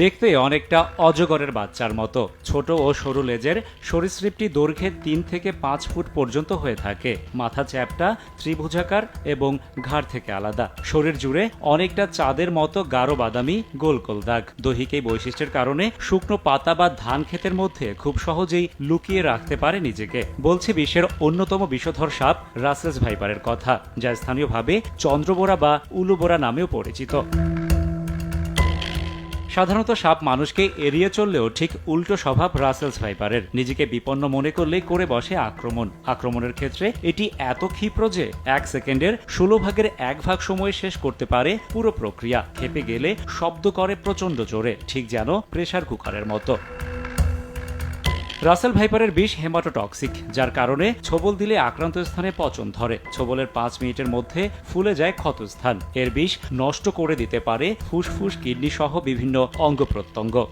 দেখতে অনেকটা অজগরের বাচ্চার মতো। ছোট ও সরু লেজের সরীসৃপটি দৈর্ঘ্যে তিন থেকে পাঁচ ফুট পর্যন্ত হয়ে থাকে। মাথা চ্যাপটা ত্রিভুজাকার এবং ঘাড় থেকে আলাদা। শরীর জুড়ে অনেকটা চাঁদের মতো গাঢ় বাদামি গোল গোল দাগ। দৈহিক এই বৈশিষ্ট্যের কারণে শুকনো পাতা বা ধান ক্ষেতের মধ্যে খুব সহজেই লুকিয়ে রাখতে পারে নিজেকে। বলছে বিশ্বের অন্যতম বিষধর সাপ রাসেস ভাইপারের কথা, যা স্থানীয়ভাবে চন্দ্রবোরা বা উলুবোরা নামেও পরিচিত। সাধারণত সাপ মানুষকে এড়িয়ে চললেও ঠিক উল্টো স্বভাব রাসেলস ভাইপারের। নিজেকে বিপন্ন মনে করলেই করে বসে আক্রমণ। আক্রমণের ক্ষেত্রে এটি এত ক্ষিপ্র যে এক সেকেন্ডের ষোলো ভাগের এক ভাগ সময় শেষ করতে পারে পুরো প্রক্রিয়া। খেপে গেলে শব্দ করে প্রচণ্ড জোরে, ঠিক যেন প্রেশার কুকারের মতো। রাসেল ভাইপারের বিষ হেমাটোটক্সিক, যার কারণে ছবল দিলে আক্রান্ত স্থানে পচন ধরে। ছবলের পাঁচ মিনিটের মধ্যে ফুলে যায় ক্ষতস্থান এর বিষ নষ্ট করে দিতে পারে ফুসফুস কিডনি সহ বিভিন্ন অঙ্গ প্রত্যঙ্গ।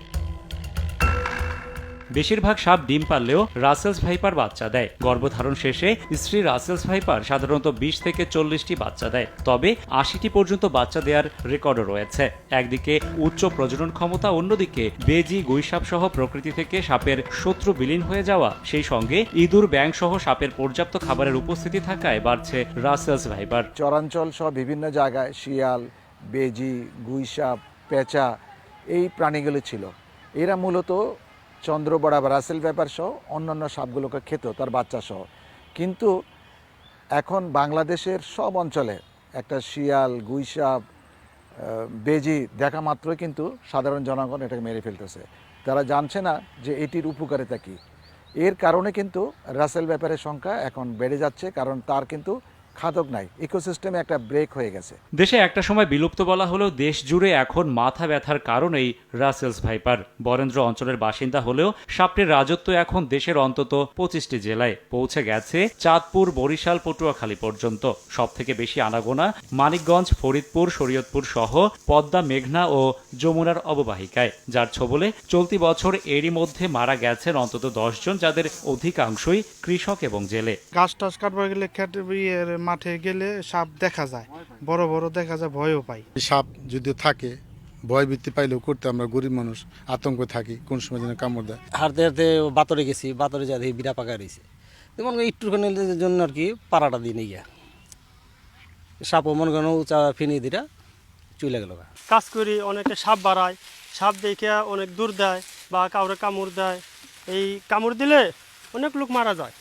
বেশিরভাগ সাপ ডিম পারলেও রাসেলস ভাইপার বাচ্চা দেয়। গর্ভধারণ শেষে স্ত্রী রাসেলস ভাইপার সাধারণত বিশ থেকে চল্লিশটি বাচ্চা দেয়। তবে আশিটি পর্যন্ত বাচ্চা দেওয়ার রেকর্ডও রয়েছে। একদিকে উচ্চ প্রজনন ক্ষমতা, অন্যদিকে বেজি, গুইসাপ সহ প্রকৃতি থেকে সাপের শত্রু বিলীন হয়ে যাওয়া। সেই সঙ্গে ইঁদুর ব্যাং সহ সাপের পর্যাপ্ত খাবারের উপস্থিতি থাকায় বাড়ছে রাসেলস ভাইপার। চরাঞ্চল সহ বিভিন্ন জায়গায় শিয়াল, বেজি, গুইসাপ, পেঁচা এই প্রাণীগুলো ছিল। এরা মূলত চন্দ্রবড়া বা রাসেল ব্যাপার সহ অন্যান্য সাপগুলোকে খেত, তার বাচ্চা সহ। কিন্তু এখন বাংলাদেশের সব অঞ্চলে একটা শিয়াল গুইসাপ বেজি দেখা মাত্রই কিন্তু সাধারণ জনগণ এটাকে মেরে ফেলতেছে। তারা জানছে না যে এটির উপকারিতা কী। এর কারণে কিন্তু রাসেল ব্যাপারের সংখ্যা এখন বেড়ে যাচ্ছে, কারণ তার কিন্তু খাদক নাই ইকোসিস্টেমে একটা ব্রেক হয়ে গেছে। দেশে একটা সময় বিলুপ্ত বলা হলেও দেশ জুড়ে এখন মাথা ব্যথার কারণেই রাসেলস ভাইপার। বরেন্দ্র অঞ্চলের বাসিন্দা হলেও সাপটির রাজত্ব এখন দেশের অন্তত পঁচিশটি জেলায় পৌঁছে গেছে চাঁদপুর বরিশাল পটুয়াখালী পর্যন্ত। সব থেকে বেশি আনাগোনা মানিকগঞ্জ ফরিদপুর শরীয়তপুর সহ পদ্মা মেঘনা ও যমুনার অববাহিকায় যার ছবলে চলতি বছর এরই মধ্যে মারা গেছেন অন্তত দশজন যাদের অধিকাংশই কৃষক এবং জেলে। গাছ টাছ কাটবার গেলে মাঠে গেলে সাপ দেখা যায়। বড় বড় দেখা যায় ভয়ও পাই। সাপ যদি থাকে ভয় বৃত্তি পাইলেও করতে আমরা গরিব মানুষ আতঙ্ক থাকি কোন সময় যেন কামড় দেয়। হারতে হারতে বাতরে গেছি বাতরে যা দেখি বিড়া পাকা রয়েছে। যেমন একটুখানি জন্য আর কি পাড়াটা দিয়ে নিয়ে গিয়া। সাপও মনে করেন উঁচা ফিনি দিটা চলে গেল কাজ করি অনেকে সাপ বাড়ায় সাপ দেখে অনেক দূর দেয় বা কাউরে কামড় দেয়। এই কামড় দিলে অনেক লোক মারা যায়।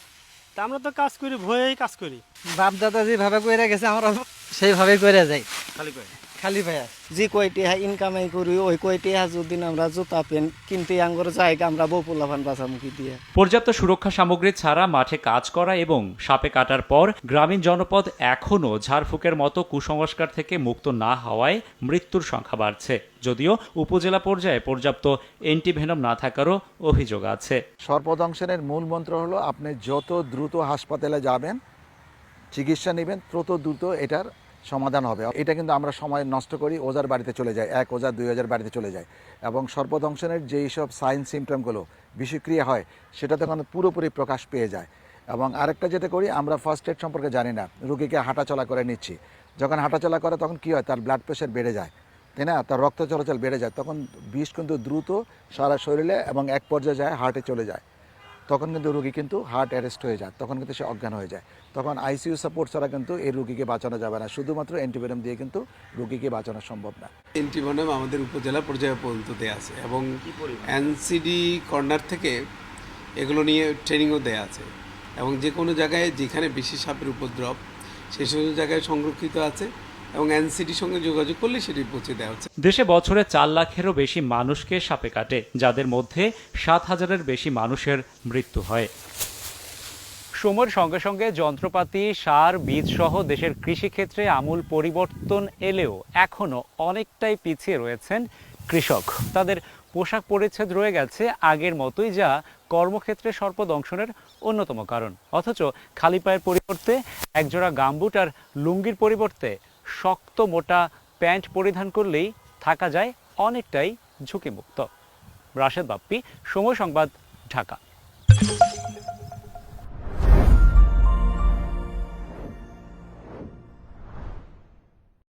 তা আমরা তো কাজ করি ভয়েই কাজ করি। বাপ দাদা যেভাবে কইরা গেছে আমরা সেইভাবে কইরা যাই। খালি পায় খালি ভাইয়া যে কয়টি ইনকামাই করি ওই কয়টি যদি আমরা জুতা পেন কিনতে আঙ্গর জায়গা আমরা বউ পোলাভান বাঁচামুখি দিয়ে? পর্যাপ্ত সুরক্ষা সামগ্রী ছাড়া মাঠে কাজ করা এবং সাপে কাটার পর গ্রামীণ জনপদ এখনও ঝাড়ফুঁকের মতো কুসংস্কার থেকে মুক্ত না হওয়ায় মৃত্যুর সংখ্যা বাড়ছে। যদিও উপজেলা পর্যায়ে পর্যাপ্ত অ্যান্টিভেনম না থাকারও অভিযোগ আছে। সর্পদংশনের মূল মন্ত্র হলো আপনি যত দ্রুত হাসপাতালে যাবেন চিকিৎসা নেবেন তত দ্রুত এটার সমাধান হবে। এটা কিন্তু আমরা সময় নষ্ট করি, ওজার বাড়িতে চলে যাই এক ওজার দুই হাজার বাড়িতে চলে যায়। এবং সর্পদংশনের যেই সব সাইন সিমটমগুলো বিষক্রিয়া হয়, সেটা তখন পুরোপুরি প্রকাশ পেয়ে যায়। এবং আরেকটা যেটা করি, আমরা ফার্স্ট এড সম্পর্কে জানি না, রুগীকে হাঁটাচলা করে নিচ্ছি। যখন হাঁটাচলা করে, তখন কী হয়? তার ব্লাড প্রেশার বেড়ে যায়, তাই না? তার রক্ত চলাচল বেড়ে যায়। তখন বিষ কিন্তু দ্রুত সারা শরীরে এবং এক পর্যায়ে যায় হার্টে চলে যায়। তখন কিন্তু রুগী কিন্তু হার্ট অ্যারেস্ট হয়ে যায় তখন কিন্তু সে অজ্ঞান হয়ে যায়। তখন আইসিইউ সাপোর্ট ছাড়া কিন্তু এই রুগীকে বাঁচানো যাবে না শুধুমাত্র অ্যান্টিবায়োটিক দিয়ে কিন্তু রুগীকে বাঁচানো সম্ভব না। এন্টিভেনম আমাদের উপজেলা পর্যায়ে পর্যন্ত দেওয়া আছে এবং এনসিডি কর্নার থেকে এগুলো নিয়ে ট্রেনিংও দেওয়া আছে এবং যে কোনো জায়গায় যেখানে বেশি সাপের উপদ্রব সেই সমস্ত জায়গায় সংরক্ষিত আছে। এবং এনসিডির সঙ্গে যোগাযোগ করলে সেটি পৌঁছে দেওয়া হচ্ছে। দেশে বছরে চার লাখেরও বেশি মানুষকে সাপে কাটে যাদের মধ্যে সাত হাজারের বেশি মানুষের মৃত্যু হয়। সময়ের সঙ্গে সঙ্গে যন্ত্রপাতি সার বীজ সহ দেশের কৃষিক্ষেত্রে আমূল পরিবর্তন এলেও এখনও অনেকটাই পিছিয়ে রয়েছেন কৃষক। তাদের পোশাক পরিচ্ছদ রয়ে গেছে আগের মতোই যা কর্মক্ষেত্রে সর্পদংশনের অন্যতম কারণ। অথচ খালি পায়ের পরিবর্তে একজোড়া গাম্বুট আর লুঙ্গির পরিবর্তে শক্ত মোটা প্যান্ট পরিধান করলেই থাকা যায় অনেকটাই ঝুঁকিমুক্ত। রাশেদ বাপ্পি সময় সংবাদ ঢাকা।